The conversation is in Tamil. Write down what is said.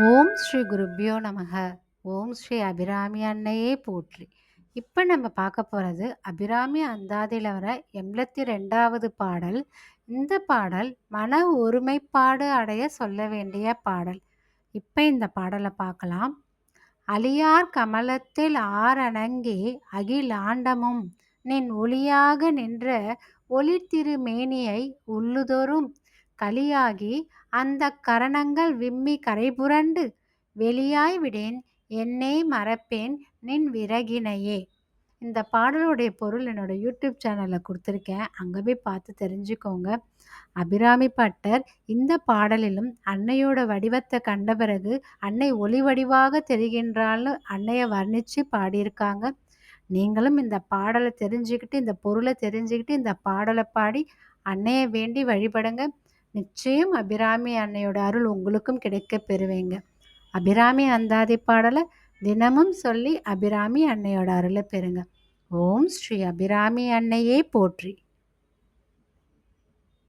ஓம் ஸ்ரீ குருப்பியோ நமக. ஓம் ஸ்ரீ அபிராமி அன்னையே போற்றி. இப்போ நம்ம பார்க்க போகிறது அபிராமி அந்தாதியில் வர எண்பத்தி ரெண்டாவது பாடல். இந்த பாடல் மன ஒருமைப்பாடு அடைய சொல்ல வேண்டிய பாடல். இப்போ இந்த பாடலை பார்க்கலாம். அழியார் கமலத்தில் ஆரணங்கி அகிலாண்டமும் நின் ஒளியாக நின்ற ஒளித்திருமேனியை உள்ளுதோறும் களியாகி அந்த கரணங்கள் விம்மி கரைபுரண்டு. வெளியாய் விடேன் என்னை மறப்பேன் நின் விறகினையே. இந்த பாடலுடைய பொருள் என்னோடய யூடியூப் சேனலில் கொடுத்துருக்கேன். அங்கே போய் பார்த்து தெரிஞ்சுக்கோங்க. அபிராமி பட்டர் இந்த பாடலிலும் அன்னையோட வடிவத்தை கண்ட பிறகு அன்னை ஒளி வடிவாக தெரிகின்றாலும் அன்னையை வர்ணித்து பாடியிருக்காங்க. நீங்களும் இந்த பாடலை தெரிஞ்சுக்கிட்டு இந்த பொருளை தெரிஞ்சுக்கிட்டு இந்த பாடலை பாடி அன்னையை வேண்டி வழிபடுங்க. நிச்சயம் அபிராமி அன்னையோட அருள் உங்களுக்கும் கிடைக்க பெறுவீங்க. அபிராமி அந்தாதி பாடலை தினமும் சொல்லி அபிராமி அன்னையோட அருளை பெறுங்க. ஓம் ஸ்ரீ அபிராமி அன்னையே போற்றி.